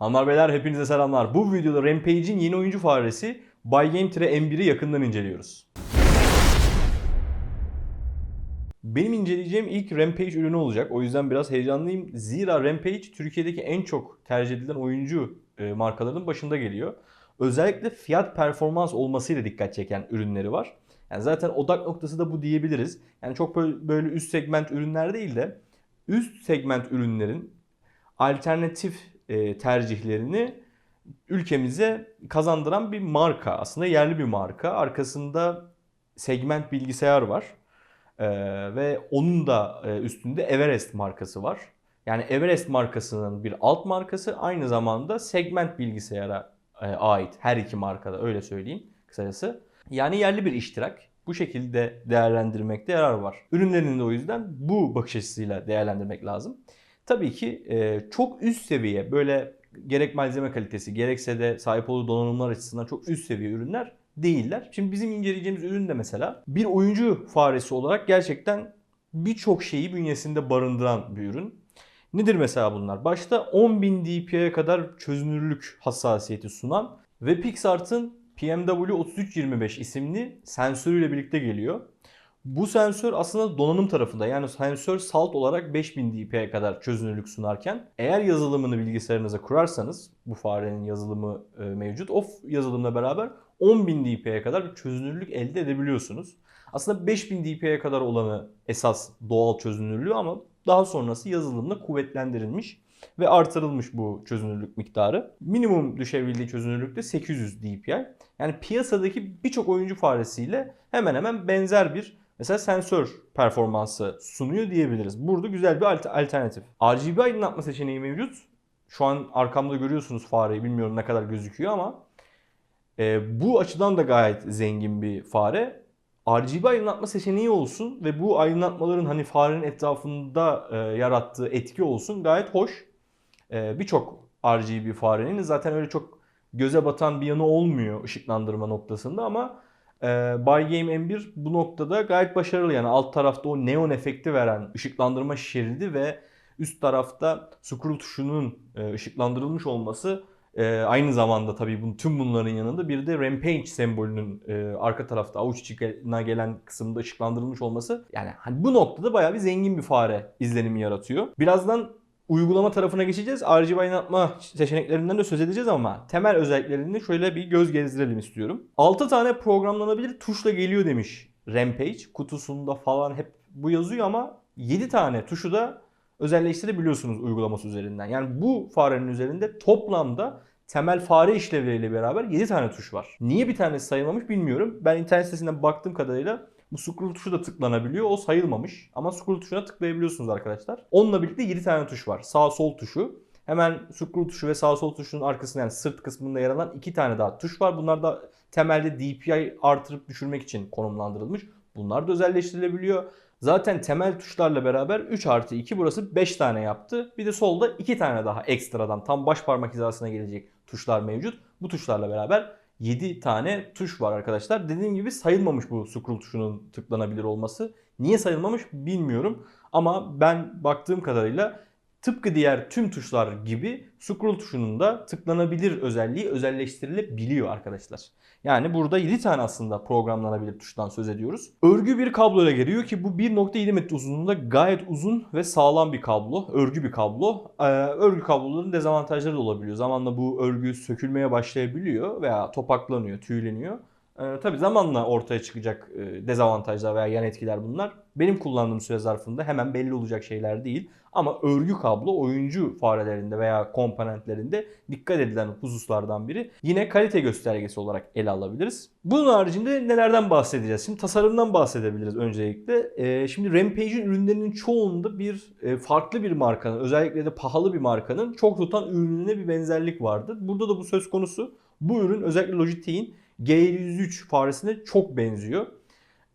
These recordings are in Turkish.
Hanımlar beyler hepinize selamlar. Bu videoda Rampage'in yeni oyuncu faresi Bygame-M1'i yakından inceliyoruz. Benim inceleyeceğim ilk Rampage ürünü olacak. O yüzden biraz heyecanlıyım. Zira Rampage Türkiye'deki en çok tercih edilen oyuncu e, markalarının başında geliyor. Özellikle fiyat performans olmasıyla dikkat çeken ürünleri var. Yani zaten odak noktası da bu diyebiliriz. Yani çok böyle, üst segment ürünler değil de üst segment ürünlerin alternatif e, tercihlerini ülkemize kazandıran bir marka. Aslında yerli bir marka. Arkasında segment bilgisayar var. Ee, ve onun da e, üstünde Everest markası var. Yani Everest markasının bir alt markası aynı zamanda segment bilgisayara e, ait her iki markada öyle söyleyeyim kısacası. Yani yerli bir iştirak. Bu şekilde değerlendirmekte yarar var. Ürünlerini de o yüzden bu bakış açısıyla değerlendirmek lazım. Tabii ki e, çok üst seviye böyle gerek malzeme kalitesi gerekse de sahip olduğu donanımlar açısından çok üst seviye ürünler değiller. Şimdi bizim inceleyeceğimiz ürün de mesela bir oyuncu faresi olarak gerçekten birçok şeyi bünyesinde barındıran bir ürün. Nedir mesela bunlar? Başta 10.000 dpi'ye kadar çözünürlük hassasiyeti sunan ve PixArt'ın PMW3325 isimli sensörüyle birlikte geliyor. Bu sensör aslında donanım tarafında yani sensör salt olarak 5000 dpi'ye kadar çözünürlük sunarken eğer yazılımını bilgisayarınıza kurarsanız bu farenin yazılımı e, mevcut. O yazılımla beraber 10.000 dpi'ye kadar bir çözünürlük elde edebiliyorsunuz. Aslında 5000 dpi'ye kadar olanı esas doğal çözünürlüğü ama daha sonrası yazılımla kuvvetlendirilmiş ve artırılmış bu çözünürlük miktarı. Minimum düşebildiği çözünürlük de 800 dpi. Yani piyasadaki birçok oyuncu faresiyle hemen hemen benzer bir mesela sensör performansı sunuyor diyebiliriz. Burada güzel bir alternatif. RGB aydınlatma seçeneği mevcut. Şu an arkamda görüyorsunuz fareyi bilmiyorum ne kadar gözüküyor ama e, bu açıdan da gayet zengin bir fare. RGB aydınlatma seçeneği olsun ve bu aydınlatmaların hani farenin etrafında e, yarattığı etki olsun gayet hoş. E, Birçok RGB farenin zaten öyle çok göze batan bir yanı olmuyor ışıklandırma noktasında ama e, Bygame M1 bu noktada gayet başarılı. Yani alt tarafta o neon efekti veren ışıklandırma şeridi ve üst tarafta scroll tuşunun e, ışıklandırılmış olması e, aynı zamanda tabii bu, tüm bunların yanında bir de Rampage sembolünün e, arka tarafta avuç içine gelen kısımda ışıklandırılmış olması yani hani bu noktada bayağı bir zengin bir fare izlenimi yaratıyor. Birazdan uygulama tarafına geçeceğiz. RGB aydınlatma seçeneklerinden de söz edeceğiz ama temel özelliklerini şöyle bir göz gezdirelim istiyorum. 6 tane programlanabilir tuşla geliyor demiş Rampage. Kutusunda falan hep bu yazıyor ama 7 tane tuşu da özelleştirebiliyorsunuz uygulaması üzerinden. Yani bu farenin üzerinde toplamda temel fare işlevleriyle beraber 7 tane tuş var. Niye bir tanesi sayılmamış bilmiyorum. Ben internet sitesinden baktığım kadarıyla bu scroll tuşu da tıklanabiliyor. O sayılmamış. Ama scroll tuşuna tıklayabiliyorsunuz arkadaşlar. Onunla birlikte 7 tane tuş var. Sağ sol tuşu. Hemen scroll tuşu ve sağ sol tuşunun arkasında yani sırt kısmında yer alan iki tane daha tuş var. Bunlar da temelde DPI artırıp düşürmek için konumlandırılmış. Bunlar da özelleştirilebiliyor. Zaten temel tuşlarla beraber 3 artı 2 burası 5 tane yaptı. Bir de solda 2 tane daha ekstradan tam baş parmak hizasına gelecek tuşlar mevcut. Bu tuşlarla beraber 7 tane tuş var arkadaşlar. Dediğim gibi sayılmamış bu scroll tuşunun tıklanabilir olması. Niye sayılmamış bilmiyorum. Ama ben baktığım kadarıyla tıpkı diğer tüm tuşlar gibi scroll tuşunun da tıklanabilir özelliği özelleştirilebiliyor arkadaşlar. Yani burada 7 tane aslında programlanabilir tuştan söz ediyoruz. Örgü bir kabloyla geliyor ki bu 1.7 metre uzunluğunda gayet uzun ve sağlam bir kablo. Örgü bir kablo. Ee, örgü kabloların dezavantajları da olabiliyor. Zamanla bu örgü sökülmeye başlayabiliyor veya topaklanıyor, tüyleniyor. Ee, tabii zamanla ortaya çıkacak e, dezavantajlar veya yan etkiler bunlar. Benim kullandığım süre zarfında hemen belli olacak şeyler değil. Ama örgü kablo oyuncu farelerinde veya komponentlerinde dikkat edilen hususlardan biri. Yine kalite göstergesi olarak ele alabiliriz. Bunun haricinde nelerden bahsedeceğiz? Şimdi tasarımdan bahsedebiliriz öncelikle. Ee, şimdi Rampage'in ürünlerinin çoğunda bir e, farklı bir markanın özellikle de pahalı bir markanın çok tutan ürününe bir benzerlik vardır. Burada da bu söz konusu. Bu ürün özellikle Logitech'in G103 faresine çok benziyor.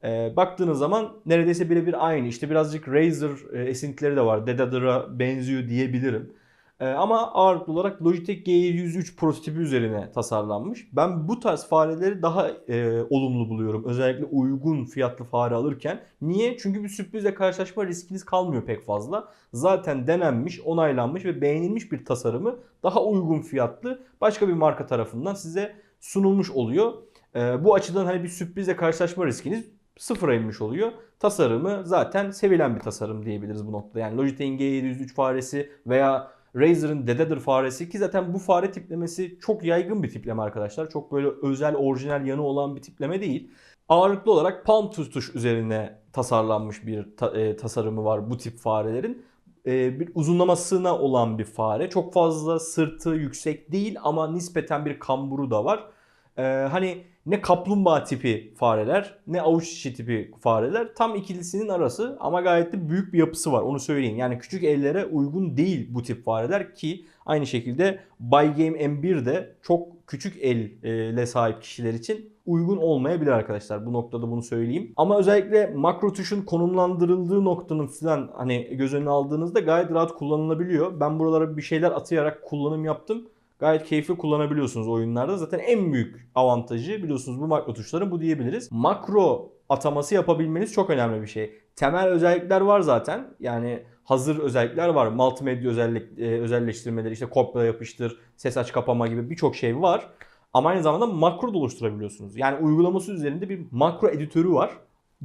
E, baktığınız zaman neredeyse birebir aynı. İşte birazcık Razer e, esintileri de var. Dedadır'a benziyor diyebilirim. Ee, ama ağırlıklı olarak Logitech G703 prototipi üzerine tasarlanmış. Ben bu tarz fareleri daha e, olumlu buluyorum. Özellikle uygun fiyatlı fare alırken. Niye? Çünkü bir sürprizle karşılaşma riskiniz kalmıyor pek fazla. Zaten denenmiş, onaylanmış ve beğenilmiş bir tasarımı daha uygun fiyatlı başka bir marka tarafından size sunulmuş oluyor. Ee, bu açıdan hani bir sürprizle karşılaşma riskiniz sıfıra inmiş oluyor. Tasarımı zaten sevilen bir tasarım diyebiliriz bu noktada. Yani Logitech'in G703 faresi veya Razer'ın Dededir faresi ki zaten bu fare tiplemesi çok yaygın bir tipleme arkadaşlar. Çok böyle özel orijinal yanı olan bir tipleme değil. Ağırlıklı olarak palm tutuş üzerine tasarlanmış bir ta- e, tasarımı var bu tip farelerin. E, bir uzunlamasına olan bir fare. Çok fazla sırtı yüksek değil ama nispeten bir kamburu da var. E, hani ne kaplumbağa tipi fareler ne avuç içi tipi fareler tam ikilisinin arası ama gayet de büyük bir yapısı var onu söyleyeyim. Yani küçük ellere uygun değil bu tip fareler ki aynı şekilde Bygame M1 de çok küçük elle sahip kişiler için uygun olmayabilir arkadaşlar. Bu noktada bunu söyleyeyim. Ama özellikle makro tuşun konumlandırıldığı noktanın falan hani göz önüne aldığınızda gayet rahat kullanılabiliyor. Ben buralara bir şeyler atayarak kullanım yaptım gayet keyifli kullanabiliyorsunuz oyunlarda. Zaten en büyük avantajı biliyorsunuz bu makro tuşların bu diyebiliriz. Makro ataması yapabilmeniz çok önemli bir şey. Temel özellikler var zaten. Yani hazır özellikler var. Multimedya özellik, e, özelleştirmeleri, işte kopyala yapıştır, ses aç kapama gibi birçok şey var. Ama aynı zamanda makro da oluşturabiliyorsunuz. Yani uygulaması üzerinde bir makro editörü var.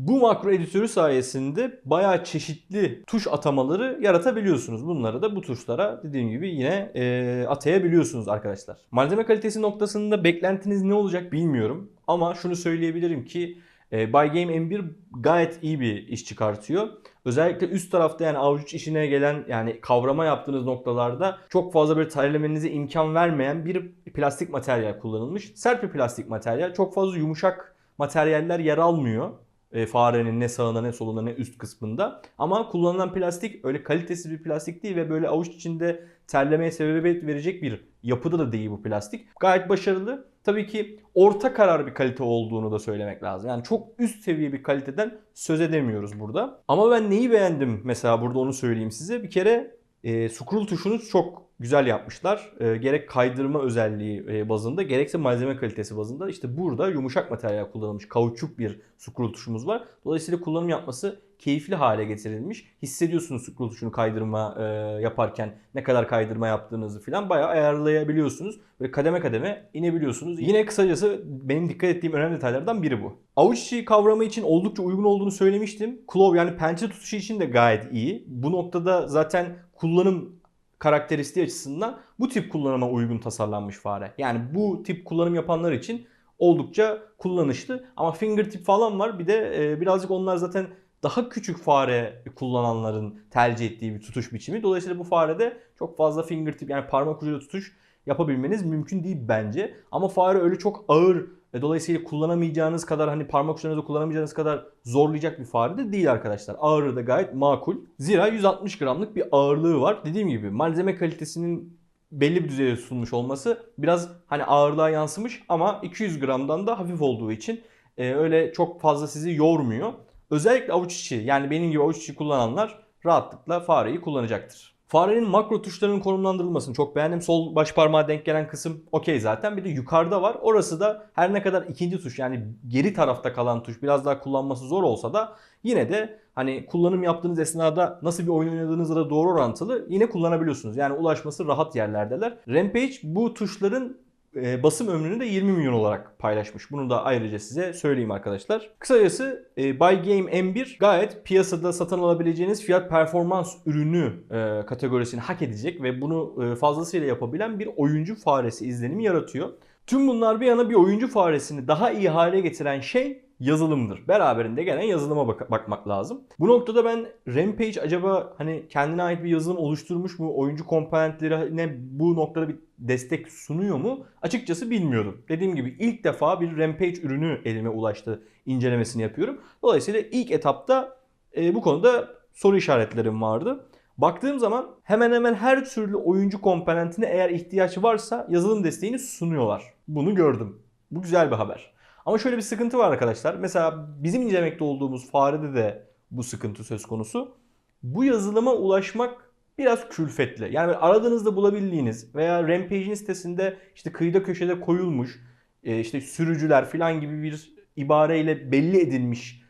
Bu makro editörü sayesinde bayağı çeşitli tuş atamaları yaratabiliyorsunuz. Bunları da bu tuşlara dediğim gibi yine e, atayabiliyorsunuz arkadaşlar. Malzeme kalitesi noktasında beklentiniz ne olacak bilmiyorum. Ama şunu söyleyebilirim ki e, Bygame M1 gayet iyi bir iş çıkartıyor. Özellikle üst tarafta yani avuç işine gelen yani kavrama yaptığınız noktalarda çok fazla böyle terlemenize imkan vermeyen bir plastik materyal kullanılmış. Sert bir plastik materyal. Çok fazla yumuşak materyaller yer almıyor e, farenin ne sağında ne solunda ne üst kısmında. Ama kullanılan plastik öyle kalitesiz bir plastik değil ve böyle avuç içinde terlemeye sebebiyet verecek bir yapıda da değil bu plastik. Gayet başarılı. Tabii ki orta karar bir kalite olduğunu da söylemek lazım. Yani çok üst seviye bir kaliteden söz edemiyoruz burada. Ama ben neyi beğendim mesela burada onu söyleyeyim size. Bir kere e, scroll tuşunu çok güzel yapmışlar. E, gerek kaydırma özelliği e, bazında gerekse malzeme kalitesi bazında. İşte burada yumuşak materyal kullanılmış. Kauçuk bir scroll tuşumuz var. Dolayısıyla kullanım yapması keyifli hale getirilmiş. Hissediyorsunuz scroll tuşunu kaydırma e, yaparken ne kadar kaydırma yaptığınızı falan bayağı ayarlayabiliyorsunuz. Böyle kademe kademe inebiliyorsunuz. Yine kısacası benim dikkat ettiğim önemli detaylardan biri bu. Avuç içi kavramı için oldukça uygun olduğunu söylemiştim. Claw yani pençe tutuşu için de gayet iyi. Bu noktada zaten kullanım karakteristiği açısından bu tip kullanıma uygun tasarlanmış fare. Yani bu tip kullanım yapanlar için oldukça kullanışlı. Ama fingertip falan var. Bir de e, birazcık onlar zaten daha küçük fare kullananların tercih ettiği bir tutuş biçimi. Dolayısıyla bu farede çok fazla fingertip yani parmak ucuyla tutuş yapabilmeniz mümkün değil bence. Ama fare öyle çok ağır ve dolayısıyla kullanamayacağınız kadar hani parmak uçlarınızı kullanamayacağınız kadar zorlayacak bir fare de değil arkadaşlar. Ağırlığı da gayet makul. Zira 160 gramlık bir ağırlığı var. Dediğim gibi malzeme kalitesinin belli bir düzeyde sunmuş olması biraz hani ağırlığa yansımış ama 200 gramdan da hafif olduğu için e, öyle çok fazla sizi yormuyor. Özellikle avuç içi yani benim gibi avuç içi kullananlar rahatlıkla fareyi kullanacaktır. Farenin makro tuşlarının konumlandırılmasını çok beğendim. Sol baş parmağa denk gelen kısım okey zaten. Bir de yukarıda var. Orası da her ne kadar ikinci tuş yani geri tarafta kalan tuş biraz daha kullanması zor olsa da yine de hani kullanım yaptığınız esnada nasıl bir oyun oynadığınızla da doğru orantılı yine kullanabiliyorsunuz. Yani ulaşması rahat yerlerdeler. Rampage bu tuşların e, basım ömrünü de 20 milyon olarak paylaşmış. Bunu da ayrıca size söyleyeyim arkadaşlar. Kısacası e, Buy Game M1 gayet piyasada satın alabileceğiniz fiyat performans ürünü e, kategorisini hak edecek ve bunu fazlasıyla yapabilen bir oyuncu faresi izlenimi yaratıyor. Tüm bunlar bir yana bir oyuncu faresini daha iyi hale getiren şey yazılımdır. Beraberinde gelen yazılıma bak- bakmak lazım. Bu noktada ben Rampage acaba hani kendine ait bir yazılım oluşturmuş mu? Oyuncu komponentlerine bu noktada bir destek sunuyor mu? Açıkçası bilmiyordum. Dediğim gibi ilk defa bir Rampage ürünü elime ulaştı. incelemesini yapıyorum. Dolayısıyla ilk etapta e, bu konuda soru işaretlerim vardı. Baktığım zaman hemen hemen her türlü oyuncu komponentine eğer ihtiyaç varsa yazılım desteğini sunuyorlar. Bunu gördüm. Bu güzel bir haber. Ama şöyle bir sıkıntı var arkadaşlar. Mesela bizim incelemekte olduğumuz farede de bu sıkıntı söz konusu. Bu yazılıma ulaşmak biraz külfetli. Yani aradığınızda bulabildiğiniz veya Rampage'in sitesinde işte kıyıda köşede koyulmuş e, işte sürücüler falan gibi bir ibareyle belli edilmiş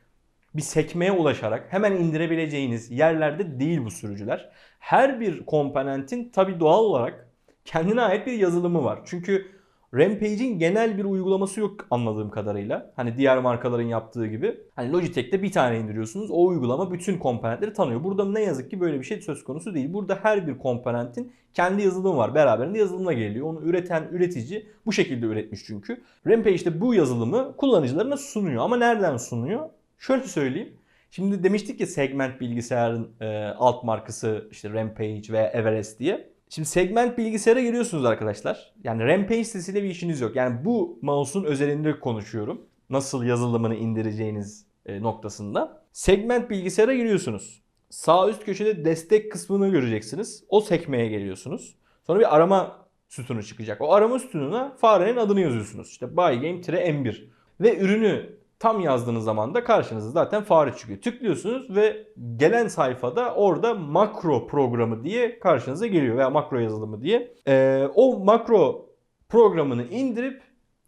bir sekmeye ulaşarak hemen indirebileceğiniz yerlerde değil bu sürücüler. Her bir komponentin tabi doğal olarak kendine ait bir yazılımı var. Çünkü Rampage'in genel bir uygulaması yok anladığım kadarıyla. Hani diğer markaların yaptığı gibi. Hani Logitech'te bir tane indiriyorsunuz. O uygulama bütün komponentleri tanıyor. Burada ne yazık ki böyle bir şey söz konusu değil. Burada her bir komponentin kendi yazılımı var. Beraberinde yazılımla geliyor. Onu üreten üretici bu şekilde üretmiş çünkü. Rampage'de bu yazılımı kullanıcılarına sunuyor. Ama nereden sunuyor? Şöyle söyleyeyim. Şimdi demiştik ya segment bilgisayarın e, alt markası işte Rampage ve Everest diye. Şimdi segment bilgisayara giriyorsunuz arkadaşlar. Yani Rampage sitesiyle bir işiniz yok. Yani bu mouse'un özelinde konuşuyorum. Nasıl yazılımını indireceğiniz e, noktasında. Segment bilgisayara giriyorsunuz. Sağ üst köşede destek kısmını göreceksiniz. O sekmeye geliyorsunuz. Sonra bir arama sütunu çıkacak. O arama sütununa farenin adını yazıyorsunuz. İşte Bygame-M1. Ve ürünü tam yazdığınız zaman da karşınıza zaten fare çıkıyor. Tıklıyorsunuz ve gelen sayfada orada makro programı diye karşınıza geliyor veya makro yazılımı diye. Ee, o makro programını indirip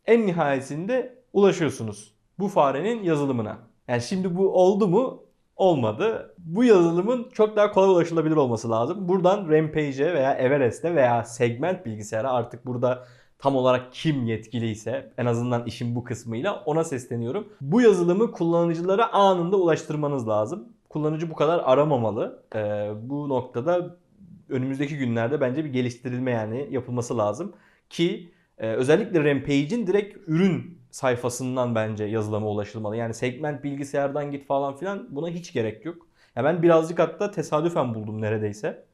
en nihayetinde ulaşıyorsunuz bu farenin yazılımına. Yani şimdi bu oldu mu? Olmadı. Bu yazılımın çok daha kolay ulaşılabilir olması lazım. Buradan Rampage'e veya Everest'e veya segment bilgisayara artık burada tam olarak kim yetkiliyse en azından işin bu kısmıyla ona sesleniyorum. Bu yazılımı kullanıcılara anında ulaştırmanız lazım. Kullanıcı bu kadar aramamalı. Ee, bu noktada önümüzdeki günlerde bence bir geliştirilme yani yapılması lazım. Ki e, özellikle Rampage'in direkt ürün sayfasından bence yazılıma ulaşılmalı. Yani segment bilgisayardan git falan filan buna hiç gerek yok. Ya ben birazcık hatta tesadüfen buldum neredeyse.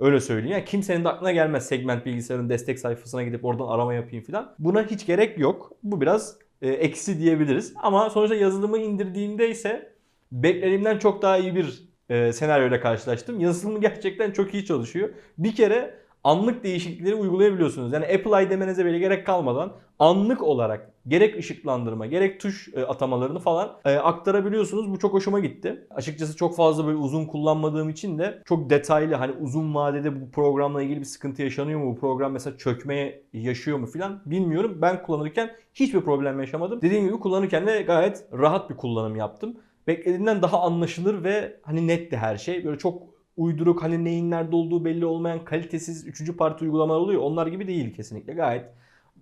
Öyle söyleyeyim. Yani kimsenin de aklına gelmez segment bilgisayarın destek sayfasına gidip oradan arama yapayım falan. Buna hiç gerek yok. Bu biraz e, eksi diyebiliriz. Ama sonuçta yazılımı indirdiğimde ise beklediğimden çok daha iyi bir e, senaryoyla karşılaştım. Yazılımı gerçekten çok iyi çalışıyor. Bir kere anlık değişiklikleri uygulayabiliyorsunuz. Yani apply demenize bile gerek kalmadan anlık olarak gerek ışıklandırma gerek tuş e, atamalarını falan e, aktarabiliyorsunuz. Bu çok hoşuma gitti. Açıkçası çok fazla böyle uzun kullanmadığım için de çok detaylı hani uzun vadede bu programla ilgili bir sıkıntı yaşanıyor mu? Bu program mesela çökmeye yaşıyor mu filan bilmiyorum. Ben kullanırken hiçbir problem yaşamadım. Dediğim gibi kullanırken de gayet rahat bir kullanım yaptım. Beklediğimden daha anlaşılır ve hani netti her şey. Böyle çok uyduruk hani neyin nerede olduğu belli olmayan kalitesiz üçüncü parti uygulamalar oluyor. Onlar gibi değil kesinlikle. Gayet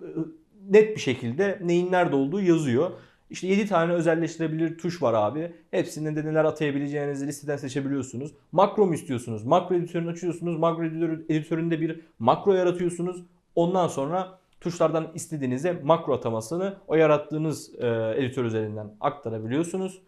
e, net bir şekilde neyin nerede olduğu yazıyor. İşte 7 tane özelleştirebilir tuş var abi. Hepsinden de neler atayabileceğinizi listeden seçebiliyorsunuz. Makro mu istiyorsunuz? Makro editörünü açıyorsunuz. Makro editöründe bir makro yaratıyorsunuz. Ondan sonra tuşlardan istediğinizde makro atamasını o yarattığınız e, editör üzerinden aktarabiliyorsunuz.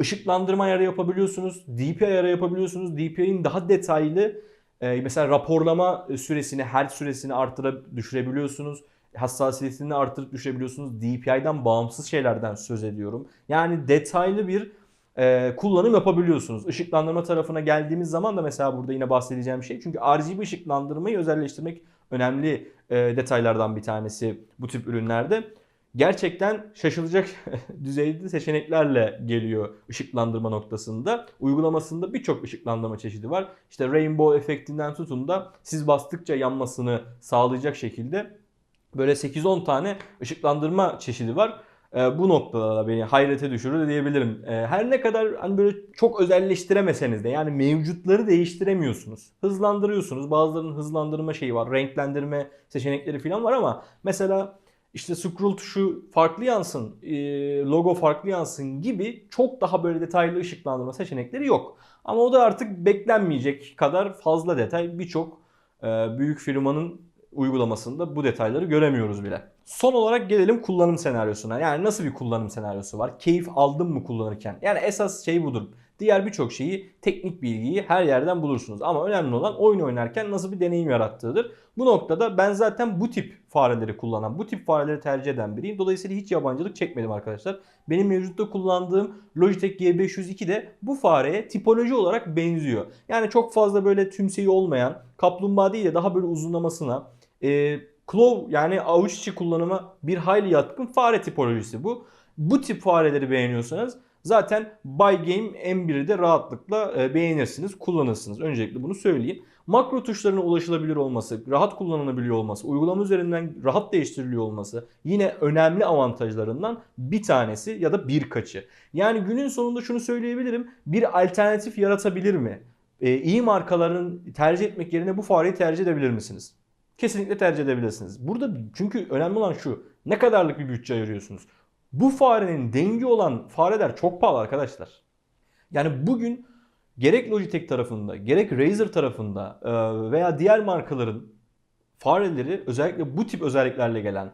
Işıklandırma ayarı yapabiliyorsunuz. DPI ayarı yapabiliyorsunuz. DPI'nin daha detaylı e, mesela raporlama süresini, her süresini artırıp düşürebiliyorsunuz. Hassasiyetini artırıp düşürebiliyorsunuz. DPI'den bağımsız şeylerden söz ediyorum. Yani detaylı bir e, kullanım yapabiliyorsunuz. Işıklandırma tarafına geldiğimiz zaman da mesela burada yine bahsedeceğim şey. Çünkü RGB ışıklandırmayı özelleştirmek önemli e, detaylardan bir tanesi bu tip ürünlerde gerçekten şaşılacak düzeyde seçeneklerle geliyor ışıklandırma noktasında. Uygulamasında birçok ışıklandırma çeşidi var. İşte rainbow efektinden tutun da siz bastıkça yanmasını sağlayacak şekilde böyle 8-10 tane ışıklandırma çeşidi var. E, bu noktada da beni hayrete düşürür diyebilirim. E, her ne kadar hani böyle çok özelleştiremeseniz de yani mevcutları değiştiremiyorsunuz. Hızlandırıyorsunuz. Bazılarının hızlandırma şeyi var. Renklendirme seçenekleri falan var ama mesela işte scroll tuşu farklı yansın, e, logo farklı yansın gibi çok daha böyle detaylı ışıklandırma seçenekleri yok. Ama o da artık beklenmeyecek kadar fazla detay. Birçok e, büyük firmanın uygulamasında bu detayları göremiyoruz bile. Son olarak gelelim kullanım senaryosuna. Yani nasıl bir kullanım senaryosu var? Keyif aldın mı kullanırken? Yani esas şey budur. Diğer birçok şeyi, teknik bilgiyi her yerden bulursunuz. Ama önemli olan oyun oynarken nasıl bir deneyim yarattığıdır. Bu noktada ben zaten bu tip fareleri kullanan, bu tip fareleri tercih eden biriyim. Dolayısıyla hiç yabancılık çekmedim arkadaşlar. Benim mevcutta kullandığım Logitech G502 de bu fareye tipoloji olarak benziyor. Yani çok fazla böyle tümseyi olmayan, kaplumbağa değil de daha böyle uzunlamasına, e, claw yani avuç içi kullanıma bir hayli yatkın fare tipolojisi bu. Bu tip fareleri beğeniyorsanız Zaten Buy Game M1'i de rahatlıkla e, beğenirsiniz, kullanırsınız. Öncelikle bunu söyleyeyim. Makro tuşlarına ulaşılabilir olması, rahat kullanılabiliyor olması, uygulama üzerinden rahat değiştiriliyor olması yine önemli avantajlarından bir tanesi ya da birkaçı. Yani günün sonunda şunu söyleyebilirim. Bir alternatif yaratabilir mi? Ee, iyi markaların tercih etmek yerine bu fareyi tercih edebilir misiniz? Kesinlikle tercih edebilirsiniz. Burada çünkü önemli olan şu. Ne kadarlık bir bütçe ayırıyorsunuz? Bu farenin dengi olan fareler çok pahalı arkadaşlar. Yani bugün gerek Logitech tarafında, gerek Razer tarafında e, veya diğer markaların fareleri özellikle bu tip özelliklerle gelen,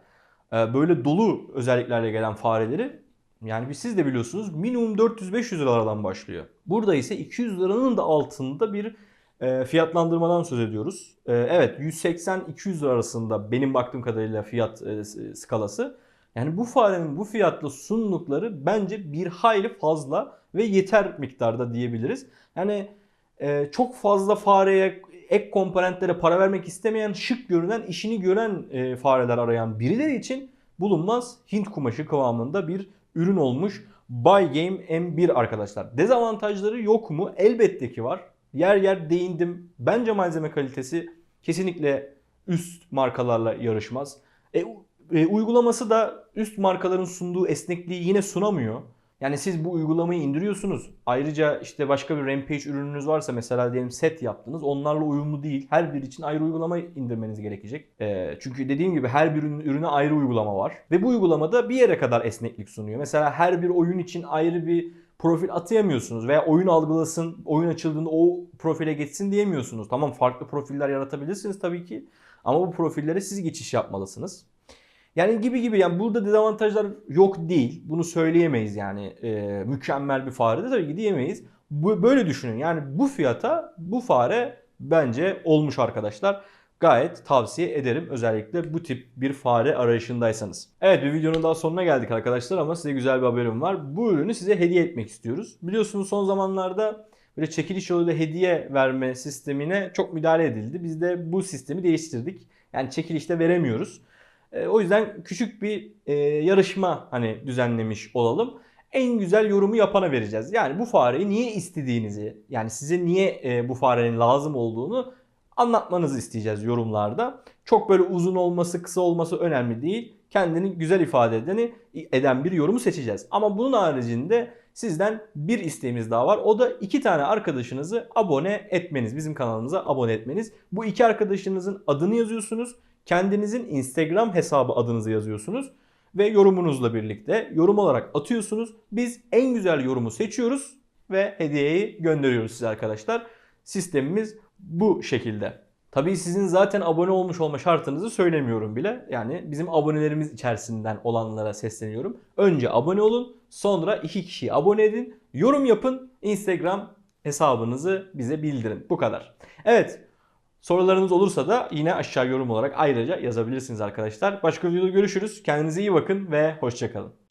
e, böyle dolu özelliklerle gelen fareleri yani biz siz de biliyorsunuz minimum 400-500 liralardan başlıyor. Burada ise 200 liranın da altında bir e, fiyatlandırmadan söz ediyoruz. E, evet 180-200 lira arasında benim baktığım kadarıyla fiyat e, skalası. Yani bu farenin bu fiyatla sundukları bence bir hayli fazla ve yeter miktarda diyebiliriz. Yani e, çok fazla fareye ek komponentlere para vermek istemeyen, şık görünen, işini gören e, fareler arayan birileri için bulunmaz Hint kumaşı kıvamında bir ürün olmuş Buy Game M1 arkadaşlar. Dezavantajları yok mu? Elbette ki var. Yer yer değindim. Bence malzeme kalitesi kesinlikle üst markalarla yarışmaz. E, e, uygulaması da üst markaların sunduğu esnekliği yine sunamıyor. Yani siz bu uygulamayı indiriyorsunuz. Ayrıca işte başka bir Rampage ürününüz varsa mesela diyelim set yaptınız. Onlarla uyumlu değil. Her bir için ayrı uygulama indirmeniz gerekecek. E, çünkü dediğim gibi her bir ürün, ürüne ayrı uygulama var. Ve bu uygulamada bir yere kadar esneklik sunuyor. Mesela her bir oyun için ayrı bir profil atayamıyorsunuz veya oyun algılasın, oyun açıldığında o profile geçsin diyemiyorsunuz. Tamam farklı profiller yaratabilirsiniz tabii ki. Ama bu profillere siz geçiş yapmalısınız. Yani gibi gibi yani burada dezavantajlar yok değil. Bunu söyleyemeyiz yani e, mükemmel bir fare de tabii ki diyemeyiz. Bu, böyle düşünün yani bu fiyata bu fare bence olmuş arkadaşlar. Gayet tavsiye ederim özellikle bu tip bir fare arayışındaysanız. Evet bir videonun daha sonuna geldik arkadaşlar ama size güzel bir haberim var. Bu ürünü size hediye etmek istiyoruz. Biliyorsunuz son zamanlarda böyle çekiliş yoluyla hediye verme sistemine çok müdahale edildi. Biz de bu sistemi değiştirdik. Yani çekilişte veremiyoruz. E, o yüzden küçük bir e, yarışma hani düzenlemiş olalım. En güzel yorumu yapana vereceğiz. Yani bu fareyi niye istediğinizi, yani size niye e, bu farenin lazım olduğunu anlatmanızı isteyeceğiz yorumlarda. Çok böyle uzun olması, kısa olması önemli değil. Kendini güzel ifade edeni eden bir yorumu seçeceğiz. Ama bunun haricinde sizden bir isteğimiz daha var. O da iki tane arkadaşınızı abone etmeniz. Bizim kanalımıza abone etmeniz. Bu iki arkadaşınızın adını yazıyorsunuz. Kendinizin Instagram hesabı adınızı yazıyorsunuz ve yorumunuzla birlikte yorum olarak atıyorsunuz. Biz en güzel yorumu seçiyoruz ve hediyeyi gönderiyoruz size arkadaşlar. Sistemimiz bu şekilde. Tabii sizin zaten abone olmuş olma şartınızı söylemiyorum bile. Yani bizim abonelerimiz içerisinden olanlara sesleniyorum. Önce abone olun, sonra iki kişiyi abone edin, yorum yapın, Instagram hesabınızı bize bildirin. Bu kadar. Evet, Sorularınız olursa da yine aşağı yorum olarak ayrıca yazabilirsiniz arkadaşlar. Başka videoda görüşürüz. Kendinize iyi bakın ve hoşçakalın.